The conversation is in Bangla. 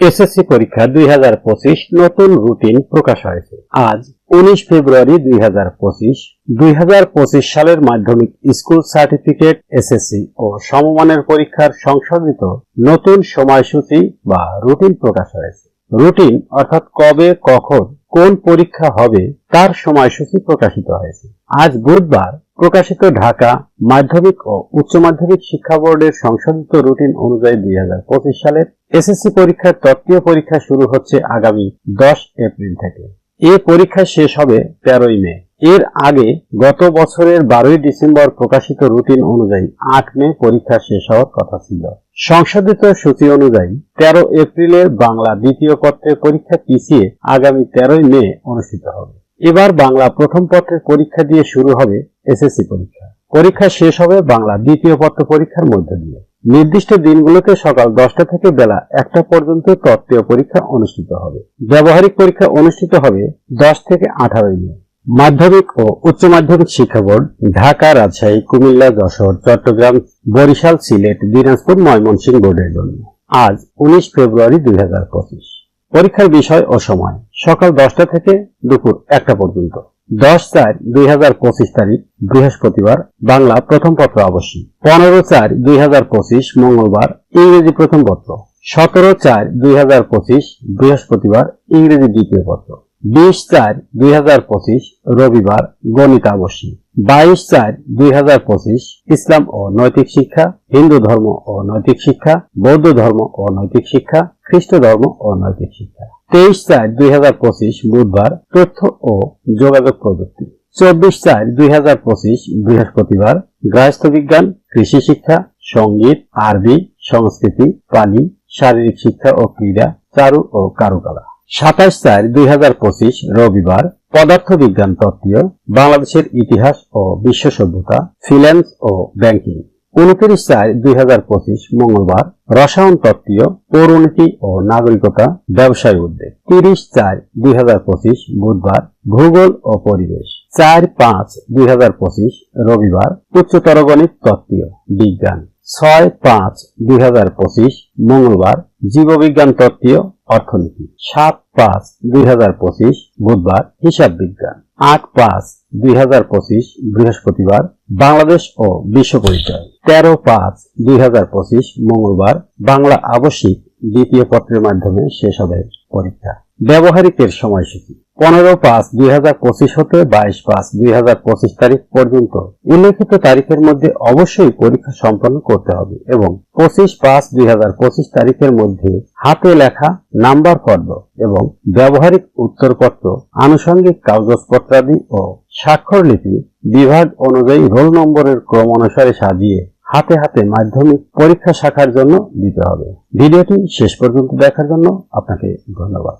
এসএসসি পরীক্ষা দুই হাজার পঁচিশ নতুন রুটিন প্রকাশ হয়েছে। আজ উনিশ ফেব্রুয়ারি দুই হাজার পঁচিশ সালের মাধ্যমিক স্কুল সার্টিফিকেট, এসএসসি ও সমমানের পরীক্ষার সংশোধিত নতুন সময়সূচি বা রুটিন প্রকাশ হয়েছে। রুটিন অর্থাৎ কবে, কখন, কোন পরীক্ষা হবে, তার সময়সূচি প্রকাশিত হয়েছে। আজ বুধবার প্রকাশিত ঢাকা মাধ্যমিক ও উচ্চ মাধ্যমিক শিক্ষা বোর্ডের সংশোধিত রুটিন অনুযায়ী দুই হাজার পঁচিশ সালের এসএসসি পরীক্ষার তত্ত্বীয় পরীক্ষা শুরু হচ্ছে আগামী দশ এপ্রিল থেকে। এ পরীক্ষা শেষ হবে তেরোই মে। এর আগে গত বছরের বারোই ডিসেম্বর প্রকাশিত রুটিন অনুযায়ী আট মে পরীক্ষা শেষ হওয়ার কথা ছিল। সংশোধিত সূচি অনুযায়ী তেরো এপ্রিলের বাংলা দ্বিতীয় পত্রের পরীক্ষা পিছিয়ে আগামী তেরোই মে অনুষ্ঠিত হবে। এবার বাংলা প্রথম পত্রের পরীক্ষা দিয়ে শুরু হবে এসএসসি পরীক্ষা। পরীক্ষা শেষ হবে বাংলা দ্বিতীয় পত্র পরীক্ষার মধ্য দিয়ে। নির্দিষ্ট দিনগুলোতে সকাল দশটা থেকে বেলা একটা পর্যন্ত তত্ত্বীয় পরীক্ষা অনুষ্ঠিত হবে। ব্যবহারিক পরীক্ষা অনুষ্ঠিত হবে দশ থেকে আঠারোই মে। মাধ্যমিক ও উচ্চ মাধ্যমিক শিক্ষা বোর্ড, ঢাকা, রাজশাহী, কুমিল্লা, যশোর, চট্টগ্রাম, বরিশাল, সিলেট, দিনাজপুর, ময়মনসিংহ বোর্ডের জন্য। আজ উনিশ ফেব্রুয়ারি দুই হাজার পঁচিশ। পরীক্ষার বিষয় ও সময় সকাল দশটা থেকে দুপুর একটা পর্যন্ত। দশ চার দুই হাজার পঁচিশ তারিখ, বৃহস্পতিবার, বাংলা প্রথম পত্র অবশ্যই। পনেরো চার দুই হাজার পঁচিশ, মঙ্গলবার, ইংরেজি প্রথম পত্র। সতেরো চার দুই হাজার পঁচিশ, বৃহস্পতিবার, ইংরেজি দ্বিতীয় পত্র। বিশ চার দুই হাজার পঁচিশ রবিবার গণিত আবশ্যিক বাইশ চার দুই পঁচিশ ইসলাম ও নৈতিক শিক্ষা, হিন্দু ধর্ম ও নৈতিক শিক্ষা, বৌদ্ধ ধর্ম ও নৈতিক শিক্ষা, খ্রিস্ট ধর্ম ও নৈতিক শিক্ষা। তেইশ চার দুই পঁচিশ বুধবার তথ্য ও যোগাযোগ প্রযুক্তি। চব্বিশ চার দুই হাজার পঁচিশ বৃহস্পতিবার গৃহস্থ বিজ্ঞান, কৃষি শিক্ষা, সংগীত, আরবি, সংস্কৃতি পালি শারীরিক শিক্ষা ও ক্রীড়া চারু ও কারুকলা। সাতাশ চার দুই রবিবার পদার্থ বিজ্ঞান তত্ত্বীয় বাংলাদেশের ইতিহাস ও বিশ্ব সভ্যতা ফিন্যান্স ও ব্যাংকিং উনত্রিশ চার দুই মঙ্গলবার রসায়ন তত্ত্বীয়, পৌরনীতি ও নাগরিকতা ব্যবসায় উদ্যোগ। তিরিশ চার দুই বুধবার ভূগোল ও পরিবেশ। চার পাঁচ দুই রবিবার উচ্চতর গণিত তত্ত্বীয়, বিজ্ঞান। ছয় পাঁচ দুই হাজার পঁচিশ মঙ্গলবার জীববিজ্ঞান তত্ত্বীয় অর্থনীতি। সাত পাঁচ দুই হাজার পঁচিশ বুধবার হিসাব বিজ্ঞান। আট পাঁচ দুই হাজার পঁচিশ বৃহস্পতিবার বাংলাদেশ ও বিশ্ব পরিচয়। তেরো পাঁচ দুই হাজার পঁচিশ মঙ্গলবার বাংলা আবশ্যিক দ্বিতীয় পত্রের মাধ্যমে শেষ হবে পরীক্ষা। ব্যবহারিকের সময়সূচি। পনেরো পাঁচ দুই হাজার পঁচিশ হতে বাইশ পাঁচ দুই হাজার পঁচিশ তারিখ পর্যন্ত উল্লেখিত তারিখের মধ্যে অবশ্যই পরীক্ষা সম্পন্ন করতে হবে এবং পঁচিশ পাঁচ দুই হাজার পঁচিশ তারিখের মধ্যে হাতে লেখা নাম্বার ফর্দ এবং ব্যবহারিক উত্তরপত্র, আনুষঙ্গিক কাগজপত্রাদি ও স্বাক্ষরলিপি বিভাগ অনুযায়ী রোল নম্বরের ক্রম অনুসারে সাজিয়ে হাতে হাতে মাধ্যমিক পরীক্ষা শাখার জন্য দিতে হবে। ভিডিওটি শেষ পর্যন্ত দেখার জন্য আপনাকে ধন্যবাদ।